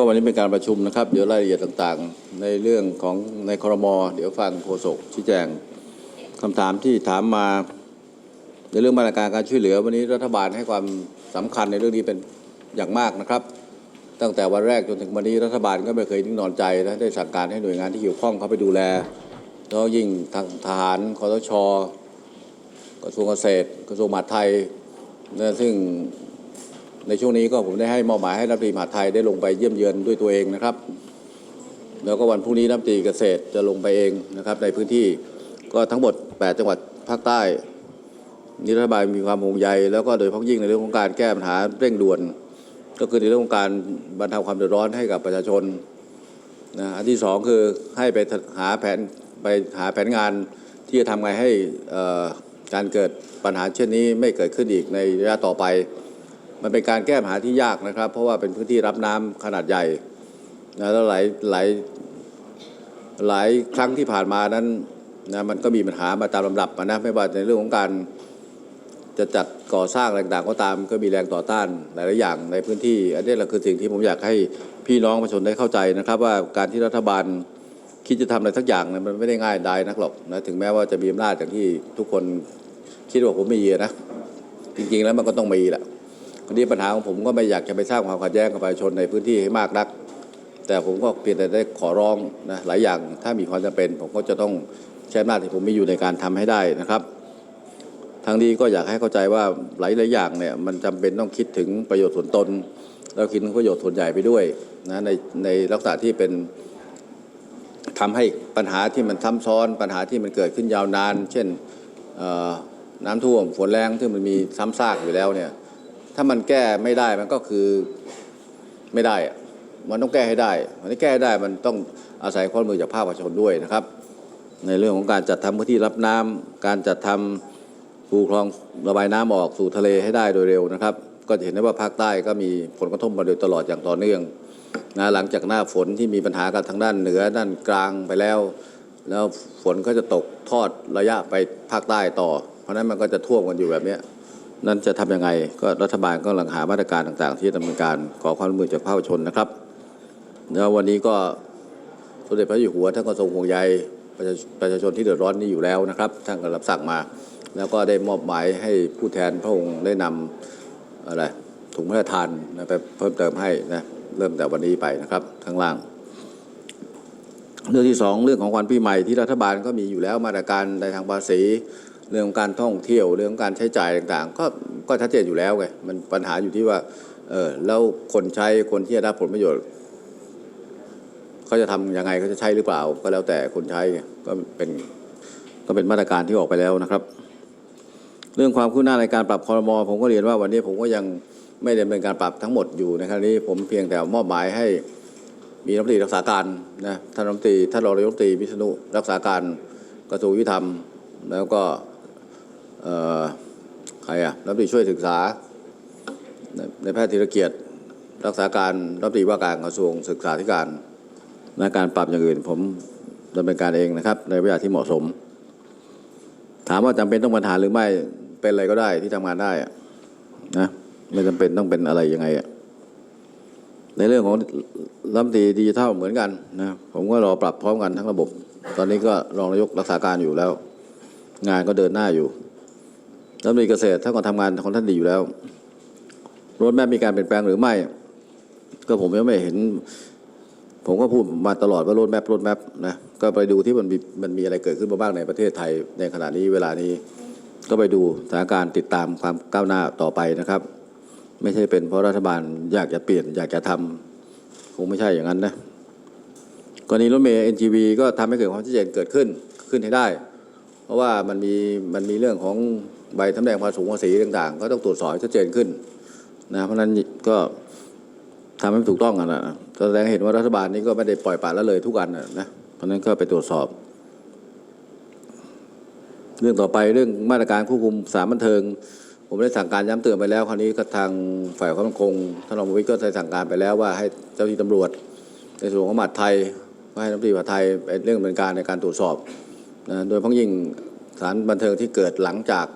ก็วันนี้เป็นการประชุมนะครับ เดี๋ยวรายละเอียดต่างๆ ในเรื่องของในครม เดี๋ยวฟังโฆษกชี้แจงคำถามที่ถามมา ในเรื่องมาตรการการช่วยเหลือ วันนี้รัฐบาลให้ความสำคัญในเรื่องนี้เป็นอย่างมากนะครับ ตั้งแต่วันแรกจนถึงวันนี้รัฐบาลก็ไม่เคยนิ่งนอนใจและได้สั่งการให้หน่วยงานที่เกี่ยวข้องเข้าไปดูแลแล้วยิ่งทางทหารคอสชกระทรวงเกษตร กระทรวงมหาดไทยนะซึ่ง ในช่วงนี้ก็ผมได้ให้มอบหมายให้รัฐมนตรีมหาดไทยได้ลงไปเยี่ยมเยือนด้วยตัวเองนะครับ แล้วก็วันพรุ่งนี้รัฐมนตรีเกษตรจะลงไปเองนะครับ ในพื้นที่ก็ทั้งหมด 8 จังหวัดภาคใต้นี่รัฐบาลมีความห่วงใยแล้วก็โดยเฉพาะยิ่งในเรื่องของการแก้ปัญหาเร่งด่วน ก็คือในเรื่องของการบรรเทาความเดือดร้อนให้กับประชาชนนะอันที่สองคือให้ไปหาแผนไปหาแผนงานที่จะทำไงให้การเกิดปัญหาเช่นนี้ไม่เกิดขึ้นอีกในระยะต่อไป มันเป็นการแก้ปัญหาที่ยากนะครับ เพราะว่าเป็นพื้นที่รับน้ำขนาดใหญ่นะแล้วหลายหลายหลายครั้งที่ผ่านมานั้นนะมันก็มีปัญหามาตามลำดับนะไม่ว่าในเรื่องของการจะจัดก่อสร้างอะไรต่างๆก็ตาม ก็มีแรงต่อต้านหลายๆอย่างในพื้นที่ อันนี้แหละคือสิ่งที่ผมอยากให้พี่น้องประชาชนได้เข้าใจนะครับ ว่าการที่รัฐบาลคิดจะทำอะไรสักอย่างนี่ยมันไม่ได้ง่ายดายนักหรอกนะถึงแม้ว่าจะมีอำนาจอย่างที่ทุกคนคิดว่าผมไมีนะ จริงๆแล้วมันก็ต้องมีแหละ วันนี้ปัญหาของผมก็ไม่อยากจะไปสร้างความขัดแย้งกับประชาชนในพื้นที่ให้มากนัก แต่ผมก็เพียงแต่ได้ขอร้องนะหลายอย่างถ้ามีความจำเป็น ผมก็จะต้องใช้อำนาจที่ผมมีอยู่ในการทำให้ได้นะครับทางนี้ก็อยากให้เข้าใจว่าหลายหลายๆอย่างเนี่ยมันจำเป็นต้องคิดถึงประโยชน์ส่วนตน แล้วคิดถึงประโยชน์ส่วนใหญ่ไปด้วยนะในในลักษณะที่เป็นทำให้ปัญหาที่มันซ้ำซ้อน ปัญหาที่มันเกิดขึ้นยาวนาน เช่นน้ำท่วมฝนแรงที่มันมีซ้ำซากอยู่แล้วเนี่ย ถ้ามันแก้ไม่ได้มันก็คือไม่ได้อะมันต้องแก้ให้ได้มันที่แก้ได้มันต้องอาศัยความมือจากภาคประชาชนด้วยนะครับ ในเรื่องของการจัดทำพื้นที่รับน้ำการจัดทำคูคลองระบายน้ำออกสู่ทะเลให้ได้โดยเร็วนะครับ ก็จะเห็นได้ว่าภาคใต้ก็มีผลกระทบมาโดยตลอดอย่างต่อเนื่องนะหลังจากหน้าฝนที่มีปัญหากันทางด้านเหนือด้านกลางไปแล้ว แล้วฝนก็จะตกทอดระยะไปภาคใต้ต่อ เพราะนั้นมันก็จะท่วมกันอยู่แบบนี้ นั้นจะทำยังไงก็รัฐบาลก็กำลังหามาตรการต่างๆ ที่ดำเนินการขอความร่วมมือจากภาคประชาชนนะครับแล้ววันนี้ก็สมเด็จพระอยู่หัวท่านก็ทรงห่วงใยประชาชนที่เดือดร้อนนี้อยู่แล้วนะครับท่านก็รับสั่งมา แล้วก็ได้มอบหมายให้ผู้แทนพระองค์ได้นำอะไรถุงพระราชทานนะไปเพิ่มเติมให้นะเริ่มแต่วันนี้ไปนะครับข้างล่าง เรื่องที่สองเรื่องของวันปีใหม่ที่รัฐบาลก็มีอยู่แล้วมาตรการในทางภาษี เรื่องของการท่องเที่ยวเรื่องของการใช้จ่ายต่างๆ ก็ก็ชัดเจนอยู่แล้วไงมันปัญหาอยู่ที่ว่าเออแล้วคนใช้คนที่จะได้ผลประโยชน์เขาจะทำยังไงเขาจะใช้หรือเปล่า ก็แล้วแต่คนใช้ก็เป็นก็เป็นมาตรการที่ออกไปแล้วนะครับ เรื่องความคืบหน้าในการปรับคอรมอผมก็เรียนว่าวันนี้ผมก็ยังไม่ดำเนินการปรับทั้งหมดอยู่ในครั้งนี้ผมเพียงแต่มอบหมายให้มีรัฐมนตรีรักษาการนะท่านรัฐมนตรีท่านรองนายกรัฐมนตรีวิษณุรักษาการกระทรวงยุติธรรม แล้วก็ ใครอะรัฐมนตรีช่วยศึกษาในในแพทย์ธีรเกียรติรักษาการรัฐมนตรีว่าการกระทรวงศึกษาธิการและการปรับอย่างอื่น ผมดำเนินการเองนะครับ ในเวลาที่เหมาะสม ถามว่าจำเป็นต้องปัญหาหรือไม่เป็นอะไรก็ได้ที่ทำงานได้นะไม่จำเป็นต้องเป็นอะไรยังไงอะในเรื่องของรัฐมนตรีดิจิทัลเหมือนกันนะผมก็รอปรับพร้อมกันทั้งระบบ ตอนนี้ก็รองนายกรักษาการอยู่แล้ว งานก็เดินหน้าอยู่ รัฐมนตรีเกษตรท่านก็ทำงานของท่านดีอยู่แล้วรถแม่มีการเปลี่ยนแปลงหรือไม่ ก็ผมยังไม่เห็น ผมก็พูดมาตลอดว่ารถแมพรถแมพนะก็ไปดูที่มันมีมันมีอะไรเกิดขึ้นมาบ้างในประเทศไทย ในขณะนี้เวลานี้ก็ไปดูสถานการณ์ติดตามความก้าวหน้าต่อไปนะครับ ไม่ใช่เป็นเพราะรัฐบาลอยากจะเปลี่ยน อยากจะทำคงไม่ใช่อย่างนั้นนะกรณีรถเมย์ NGV ก็ทำให้เกิดความชัดเจนเกิดขึ้นขึ้นให้ได้ เพราะว่ามันมีมันมีเรื่องของ ใบทำแดงภาษีภาษีต่างๆ ก็ต้องตรวจสอบให้ชัดเจนขึ้นนะเพราะนั้นก็ทำให้มันถูกต้องกันนะแสดงเห็นว่ารัฐบาลนี้ก็ไม่ได้ปล่อยปละละเลยทุกอันนะเพราะนั้นก็ไปตรวจสอบ เรื่องต่อไปเรื่องมาตรการควบคุมสารบันเทิง ผมได้สั่งการย้ำเตือนไปแล้วคราวนี้ก็ทางฝ่ายความมั่นคงท่านรองวิตรก็ได้สั่งการไปแล้วว่าให้เจ้าหน้าที่ตำรวจ ในส่วนของมหาดไทยก็ให้น้ำตีมหาดไทยเป็นเรื่องดำเป็นการในการตรวจสอบนะโดยพ้องยิ่งสานบันเทิงที่เกิดหลังจาก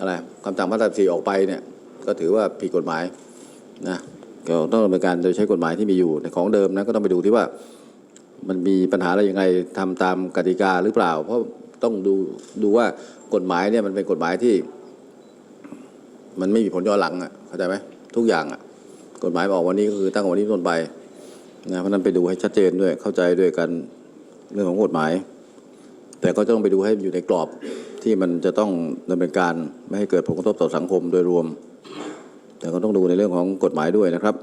อะไรคำสั่งมาตราสี่ออกไปเนี่ยก็ถือว่าผิดกฎหมายนะก็ต้องดำเนินการโดยใช้กฎหมายที่มีอยู่ในของเดิมนะก็ต้องไปดูที่ว่ามันมีปัญหาอะไรยังไงทำตามกติกาหรือเปล่า เพราะต้องดูดูว่ากฎหมายเนี่ยมันเป็นกฎหมายที่ มันไม่มีผลย้อนหลังอะเข้าใจไหมทุกอย่างอะกฎหมายออกวันนี้ก็คือตั้งวันนี้ต้นไปนะเพราะฉะนั้นไปดูให้ชัดเจนด้วยเข้าใจด้วยกันเรื่องของกฎหมาย แต่ก็ต้องไปดูให้อยู่ในกรอบ ที่มันจะต้องดำเนินการไม่ให้เกิดผลกระทบต่อสังคมโดยรวม แต่ก็ต้องดูในเรื่องของกฎหมายด้วยนะครับ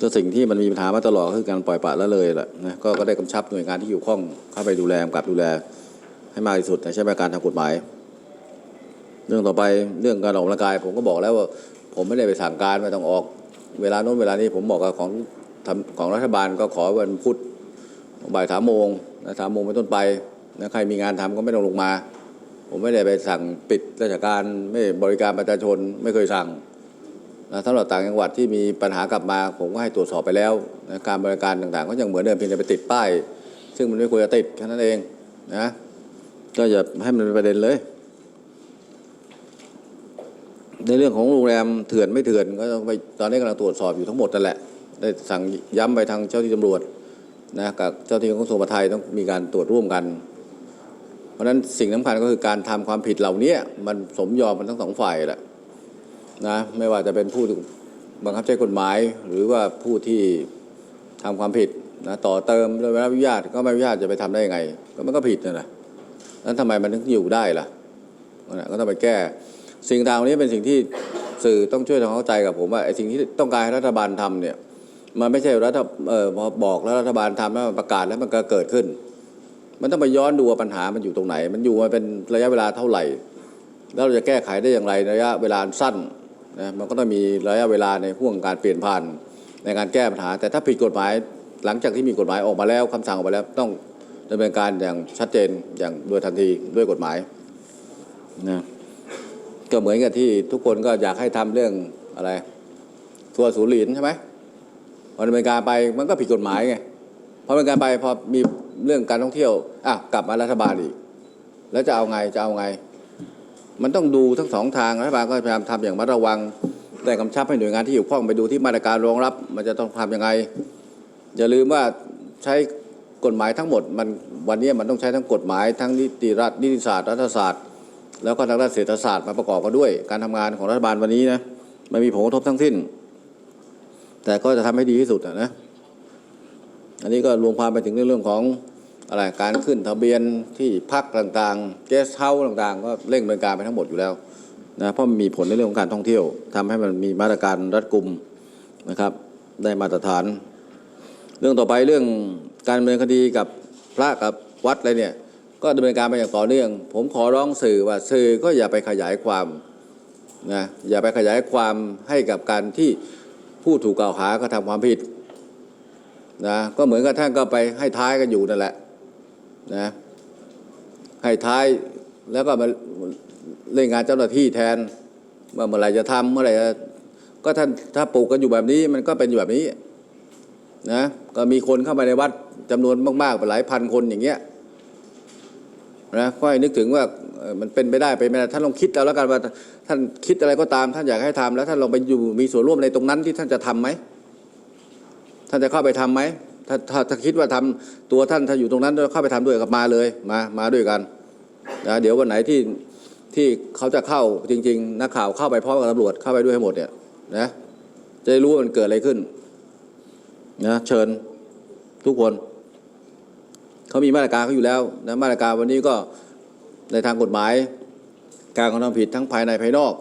ก็สิ่งที่มันมีปัญหามาตลอดคือการปล่อยปละละเลยแหละนะก็ก็ได้กำชับหน่วยงานที่เกี่ข้องเข้าไปดูแลกับดูแล ให้มากที่สุดในใช้มาการทางกฎหมาย เรื่องต่อไปเรื่องการออกกำลังกาย ผมก็บอกแล้วว่า ผมไม่ได้ไปสั่งการไม่ต้องออก เวลาโน้นเวลานี้ผมบอกกับของของรัฐบาลก็ขอวันพุธ บ่ายสามโมงนะสามโมงเป็นต้นไปนะใครมีงานทำก็ไม่ต้องลงมา ผมไม่ได้ไปสั่งปิดราชการไม่บริการประชาชนไม่เคยสั่งนะสำหรับต่างจังหวัดที่มีปัญหากลับมา ผมก็ให้ตรวจสอบไปแล้วนะการบริการต่างๆ ก็ยังเหมือนเดิมเพียงแต่ไปติดป้าย ซึ่งมันไม่ควรจะติดแค่นั้นเองนะก็อย่าให้มันเป็นประเด็นเลย ในเรื่องของโรงแรมเถื่อนไม่เถื่อนก็ต้องไปตอนนี้กำลังตรวจสอบอยู่ทั้งหมดนั่นแหละได้สั่งย้ำไปทางเจ้าที่ตำรวจ นะกับเจ้าที่ของกระทรวงมหาดไทยต้องมีการตรวจร่วมกัน เพราะฉะนั้นสิ่งสำคัญก็คือการทำความผิดเหล่านี้มันสมยอมมันทั้งสองฝ่ายแหละนะไม่ว่าจะเป็นผู้บังคับใช้กฎหมาย หรือว่าผู้ที่ทำความผิดนะต่อเติมโดยไม่รับอนุญาตก็ไม่อนุญาตจะไปทำได้ยังไง ก็มันก็ผิดนะนะนั้นทำไมมันถึงอยู่ได้ล่ะก็ต้องไปแก้ สิ่งต่างๆนี้เป็นสิ่งที่สื่อต้องช่วยทำเข้าใจกับผมว่าไอ้สิ่งที่ต้องการให้รัฐบาลทำเนี่ย มันไม่ใช่รัฐเออบอกแล้วรัฐบาลทำแล้วมันประกาศแล้วมันก็เกิดขึ้น มันต้องไปย้อนดูว่าปัญหามันอยู่ตรงไหน มันอยู่มาเป็นระยะเวลาเท่าไหร่ แล้วเราจะแก้ไขได้อย่างไรระยะเวลาสั้นนะมันก็ต้องมีระยะเวลาในห่วงการเปลี่ยนผ่านในการแก้ปัญหา แต่ถ้าผิดกฎหมายหลังจากที่มีกฎหมายออกมาแล้วคำสั่งออกมาแล้วต้องดำเนินการอย่างชัดเจนอย่างโดยทันทีด้วยกฎหมายนะก็เหมือนกับที่ทุกคนก็อยากให้ทำเรื่องอะไรทัวร์ศูนย์เหรียญใช่ไหม อดำเนินการไปมันก็ผิดกฎหมายไงพอดำเนินการไปพอมีเรื่องการท่องเที่ยวอะกลับมารัฐบาลอีก แล้วจะเอาไงจะเอาไง มันต้องดูทั้งสองทางรัฐบาลก็พยายามทำอย่างระมัดระวัง แต่กำชับให้หน่วยงานที่เกี่ข้องไปดูที่มาตรการรองรับ มันจะต้องทำยังไง อย่าลืมว่าใช้กฎหมายทั้งหมดมันวันนี้มันต้องใช้ทั้งกฎหมายทั้งนิติรัฐนิติศาสตร์รัฐศาสตร์ แล้วก็ทางด้านเศรษฐศาสตร์มาประกอบกันด้วย การทำงานของรัฐบาลวันนี้นะมันมีผลกระทบทั้งสิ้น แต่ก็จะทำให้ดีที่สุดอะนะ อันนี้ก็รวมความไปถึงเรื่องของอะไรการขึ้นทะเบียนที่พักต่างๆเกสเฮาส์ต่างๆ ก็เร่งดำเนินการไปทั้งหมดอยู่แล้วนะเพราะมันมีผลในเรื่องของการท่องเที่ยวทำให้มันมีมาตรการรัดกุมนะครับ ได้มาตรฐาน เรื่องต่อไปเรื่องการดำเนินคดีกับพระกับวัดอะไรเนี่ย ก็ดำเนินการไปอย่างต่อเนื่อง ผมขอร้องสื่อว่าสื่อก็อย่าไปขยายความนะอย่าไปขยายความให้กับการที่ ผู้ถูกกล่าวหากระทำความผิดนะก็เหมือนกับท่านก็ไปให้ท้ายกันอยู่นั่นแหละนะให้ท้ายแล้วก็มาเล่นงานเจ้าหน้าที่แทนว่าเมื่อไรจะทำเมื่อไรจะก็ท่านถ้าปลูกกันอยู่แบบนี้มันก็เป็นอยู่แบบนี้นะก็มีคนเข้ามาในวัดจำนวนมากๆไปหลายพันคนอย่างเงี้ยนะก็ให้นึกถึงว่า มันเป็นไปได้ไปไม่ได้ท่านลองคิดเอาแล้วกันว่าท่านคิดอะไรก็ตาม ท่านอยากให้ทำแล้วท่านลองไปอยู่มีส่วนร่วมในตรงนั้นที่ท่านจะทํำไหมท่านจะเข้าไปทํำไหมถ้าถ้าถ้าคิดว่าทำตัวท่านถ้าอยู่ตรงนั้นเข้าไปทำด้วยกับมาเลยมามาด้วยกันนะเดี๋ยววันไหนที่ที่เขาจะเข้าจริง ๆ นักข่าวเข้าไปพร้อมกับตำรวจเข้าไปด้วยให้หมดเนี่ยนะจะได้รู้ว่ามันเกิดอะไรขึ้นนะเชิญทุกคน เขามีมาตรการเขาอยู่แล้วนะมาตรการวันนี้ก็ ในทางกฎหมาย การกระทำผิดทั้งภายในภายนอก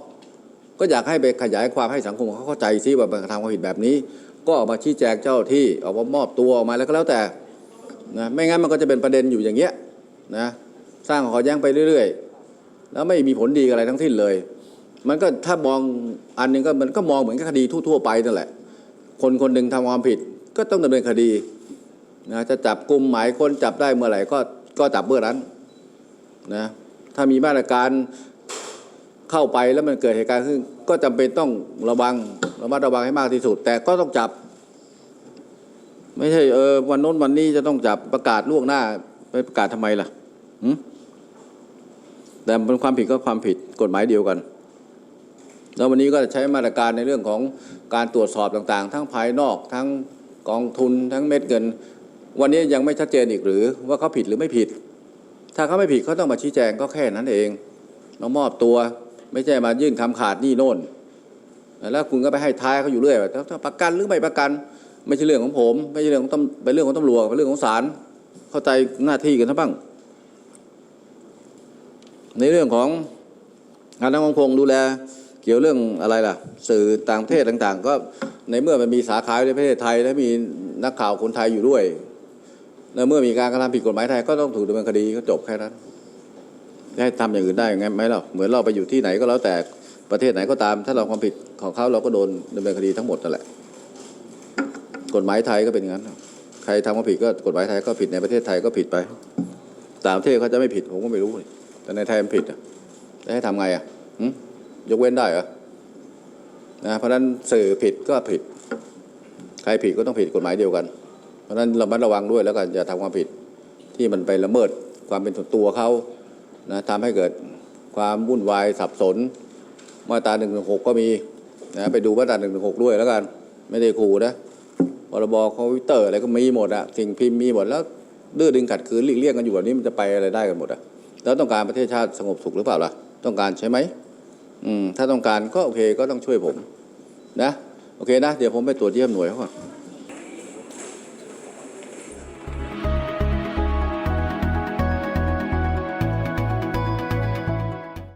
ก็อยากให้ไปขยายความให้สังคมเขาเข้าใจซิว่าการกระทำความผิดแบบนี้ ก็ออกมาชี้แจงเจ้าที่ออกมามอบตัวออกมาแล้วก็แล้วแต่นะไม่งั้นมันก็จะเป็นประเด็นอยู่อย่างเงี้ยนะสร้างข้อแย้งไปเรื่อย ๆ แล้วไม่มีผลดีอะไรทั้งสิ้นเลย มันก็ถ้ามองอันหนึงก็มันก็มองเหมือนคดีทั่วๆไปนั่นแหละ คนคนหนึ่งทำความผิดก็ต้องดำเนินคดีนะจะจับกลุ่มหมายคนจับได้เมื่อไหร่ก็ก็จับเมื่อนั้น นะถ้ามีมาตรการเข้าไปแล้วมันเกิดเหตุการณ์ขึ้น ก็จำเป็นต้องระวังระมัดระวังให้มากที่สุด แต่ก็ต้องจับ ไม่ใช่เออวันโน้นวันนี้จะต้องจับประกาศล่วงหน้าไปประกาศทำไมล่ะแต่เป็นความผิดก็ความผิดกฎหมายเดียวกัน แล้ววันนี้ก็ใช้มาตรการในเรื่องของการตรวจสอบต่างๆ ทั้งภายนอก ทั้งกองทุนทั้งเม็ดเงิน วันนี้ยังไม่ชัดเจนอีกหรือว่าเขาผิดหรือไม่ผิด ถ้าเขาไม่ผิดเขาต้องมาชี้แจงก็แค่นั้นเองมามอบตัวไม่ใช่มายื่นคำขาดนี่โน่น แล้วคุณก็ไปให้ท้ายเขาอยู่เรื่อยว่าถ้าประกันหรือไม่ประกัน ไม่ใช่เรื่องของผม ไม่ใช่เรื่องของตำเป็นเรื่องของตำรวจเป็นเรื่องของศาลเข้าใจหน้าที่กันทั้งบ้าง ในเรื่องของการทั้งคงดูแลเกี่ยวเรื่องอะไรล่ะ สื่อต่างประเทศต่าง ๆ ก็ในเมื่อมันมีสาขาในประเทศไทยและมีนักข่าวคนไทยอยู่ด้วย แล้วเมื่อมีการกระทำผิดกฎหมายไทยก็ต้องถูกดำเนินคดีก็จบแค่นั้นจะให้ทำอย่างอื่นได้ยังไงไหมล่ะเหมือนเราไปอยู่ที่ไหนก็แล้วแต่ประเทศไหนก็ตาม ถ้าเราความผิดของเขาเราก็โดนดำเนินคดีทั้งหมดนั่นแหละ กฎหมายไทยก็เป็นอย่างนั้น ใครทำความผิดก็กฎหมายไทยก็ผิดในประเทศไทยก็ผิดไปต่างประเทศเขาจะไม่ผิดผมก็ไม่รู้แต่ในไทยมันผิดอะจะให้ทำไงอะยกเว้นได้เหรอนะเพราะนั้นสื่อผิดก็ผิด ใครผิดก็ต้องผิดกฎหมายเดียวกัน ราะฉะนั้นเรามัดระวังด้วยแล้วกันอย่าทำความผิดที่มันไปละเมิดความเป็นส่วนตัวเขานะทำให้เกิดความวุ่นวายสับสน มาตราหนึ่งหนึ่งหกก็มีนะไปดูมาตราหนึ่งหนึ่งหกด้วยแล้วกัน ไม่ได้ขู่นะพรบคอมพิวเตอร์อะไรก็มีหมดอะสิ่งพิมพ์มีหมดแล้วดื้อดึงขัดขืนหลีกเลี่ยงกันอยู่แบบนี้มันจะไปอะไรได้กันหมดอะแล้วต้องการประเทศชาติสงบสุขหรือเปล่าล่ะ ต้องการใช่ไหมอืมถ้าต้องการก็โอเคก็ต้องช่วยผม นะ โอเคนะ เดี๋ยวผมไปตรวจเยี่ยมหน่วยเขาก่อน